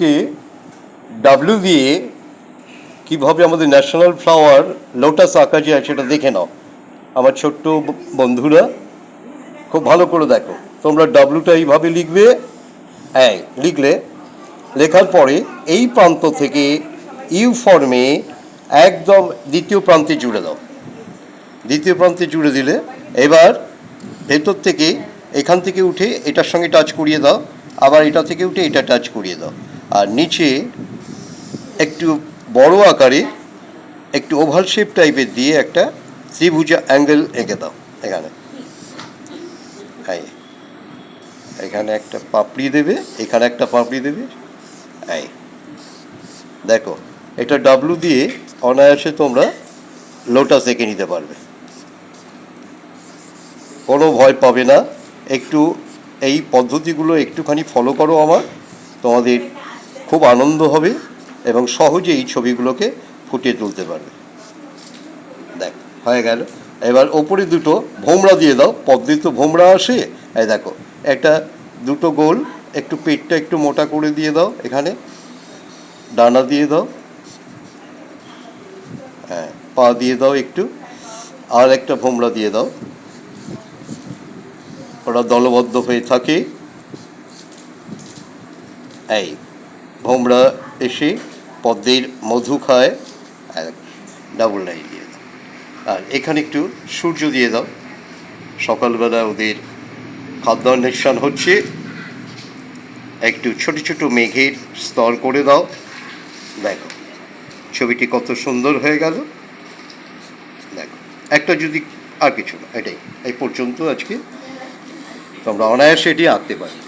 K W দিয়ে কীভাবে আমাদের ন্যাশনাল ফ্লাওয়ার লোটাস আঁকা যায় সেটা দেখে নাও। আমার ছোট্ট বন্ধুরা, খুব ভালো করে দেখো। তোমরা ডাব্লুটা এইভাবে লিখবে হ্যাঁ লিখলে। লেখার পরে এই প্রান্ত থেকে ইউ ফর্মে একদম দ্বিতীয় প্রান্তে জুড়ে দাও। দ্বিতীয় প্রান্তে জুড়ে দিলে এবার ভেতর থেকে এখান থেকে উঠে এটার সঙ্গে টাচ করিয়ে দাও, আবার এটা থেকে উঠে এটা টাচ করিয়ে দাও। আর নিচে একটু বড় আকারে একটু ওভাল শেপ টাইপের দিয়ে একটা ত্রিভুজা অ্যাঙ্গেল এঁকে দাও, এখানে। এই, এখানে একটা পাপড়ি দেবে, এখানে একটা পাপড়ি দেবে। এই, দেখো, এটা ডাব্লু দিয়ে অনায়াসে তোমরা লোটাস এঁকে নিতে পারবে। কোনো ভয় পাবে না। একটু এই পদ্ধতিগুলো একটুখানি ফলো করো আমার। তোমাদের খুব আনন্দ হবে এবং সহজে এই ছবিগুলোকে ফুটিয়ে তুলতে পারবে। দেখ, হয়ে গেল। এবার ওপরে দুটো ভোমরা দিয়ে দাও। পদ্ধতি তো ভোমরা আসে। এই দেখো, একটা দুটো গোল, একটু পেটটা একটু মোটা করে দিয়ে দাও এখানে। ডানা দিয়ে দাও। হ্যাঁ পা দিয়ে দাও একটু। আর একটা ভোমরা দিয়ে দাও। ওরা দলবদ্ধ হয়ে থাকে। এই ভোমরা এসে পদ্মের মধু খায় ডাবল লাইন দিয়ে দাও। আর এখানে একটু সূর্য দিয়ে দাও। সকালবেলা ওদের খাদ্য অন্বেষণ হচ্ছে। একটু ছোট ছোট মেঘের স্তর করে দাও। দেখো, ছবিটি কত সুন্দর হয়ে গেল। দেখো, একটা যদি আর কিছু না, এটাই। এই পর্যন্ত আজকে তোমরা অনায়াসে এটি আঁকতে পারো